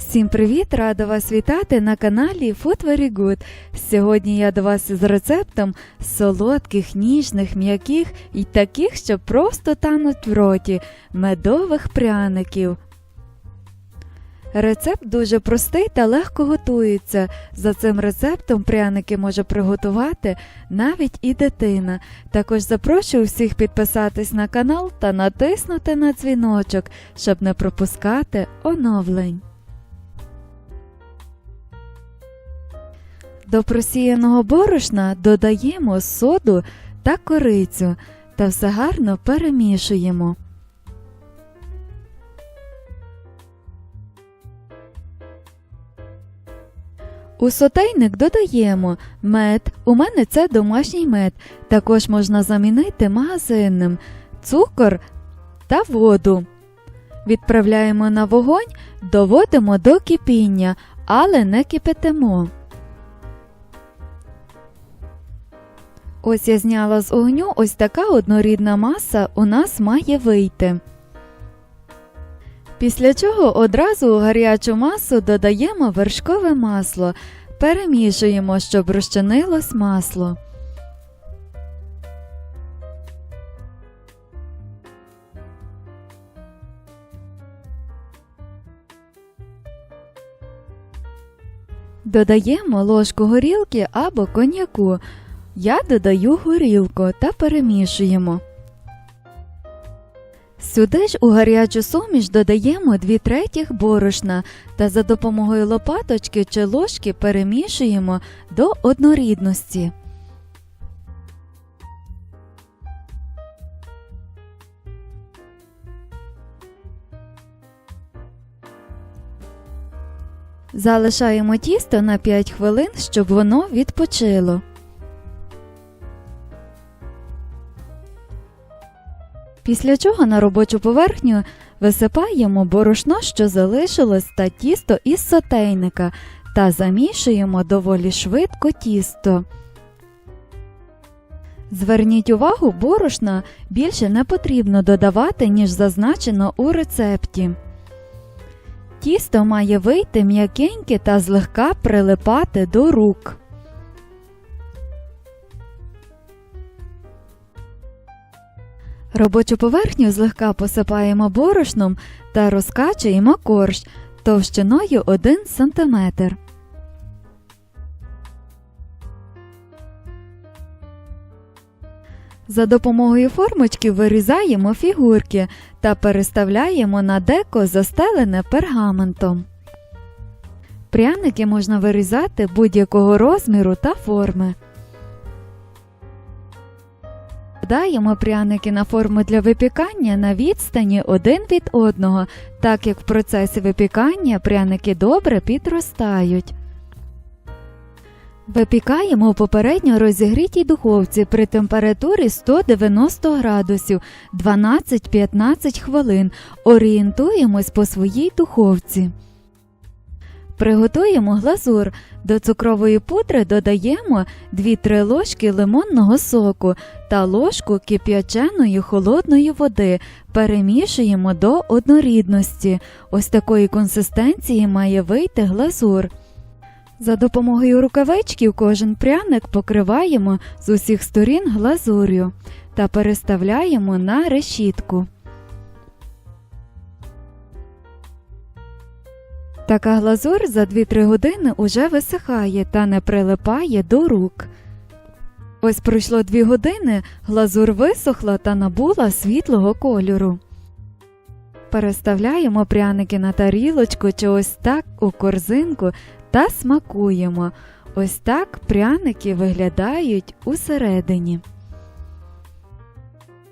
Всім привіт! Рада вас вітати на каналі Food Very Good. Сьогодні я до вас із рецептом солодких, ніжних, м'яких і таких, що просто тануть в роті медових пряників. Рецепт дуже простий та легко готується. За цим рецептом пряники може приготувати навіть і дитина. Також запрошую всіх підписатись на канал та натиснути на дзвіночок, щоб не пропускати оновлень. До просіяного борошна додаємо соду та корицю та все гарно перемішуємо. У сотейник додаємо мед. У мене це домашній мед. Також можна замінити магазинним, цукор та воду. Відправляємо на вогонь, доводимо до кипіння, але не кипятимо. Ось я зняла з огню ось така однорідна маса у нас має вийти. Після чого одразу у гарячу масу додаємо вершкове масло, перемішуємо, щоб розчинилось масло. Додаємо ложку горілки або коньяку. Я додаю горілку та перемішуємо. Сюди ж у гарячу суміш додаємо 2 третіх борошна та за допомогою лопаточки чи ложки перемішуємо до однорідності. Залишаємо тісто на 5 хвилин, щоб воно відпочило. Після чого на робочу поверхню висипаємо борошно, що залишилось, та тісто із сотейника та замішуємо доволі швидко тісто. Зверніть увагу, борошна більше не потрібно додавати, ніж зазначено у рецепті. Тісто має вийти м'якеньке та злегка прилипати до рук. Робочу поверхню злегка посипаємо борошном та розкачуємо корж товщиною 1 см. За допомогою формочки вирізаємо фігурки та переставляємо на деко застелене пергаментом. Пряники можна вирізати будь-якого розміру та форми. Вкладаємо пряники на форму для випікання на відстані один від одного, так як в процесі випікання пряники добре підростають. Випікаємо у попередньо розігрітій духовці при температурі 190 градусів 12-15 хвилин. Орієнтуємось по своїй духовці. Приготуємо глазур. До цукрової пудри додаємо 2-3 ложки лимонного соку та ложку кип'яченої холодної води. Перемішуємо до однорідності. Ось такої консистенції має вийти глазур. За допомогою рукавичків кожен пряник покриваємо з усіх сторін глазур'ю та переставляємо на решітку. Така глазур за 2-3 години уже висихає та не прилипає до рук. Ось пройшло 2 години, глазур висохла та набула світлого кольору. Переставляємо пряники на тарілочку чи ось так у корзинку та смакуємо. Ось так пряники виглядають усередині.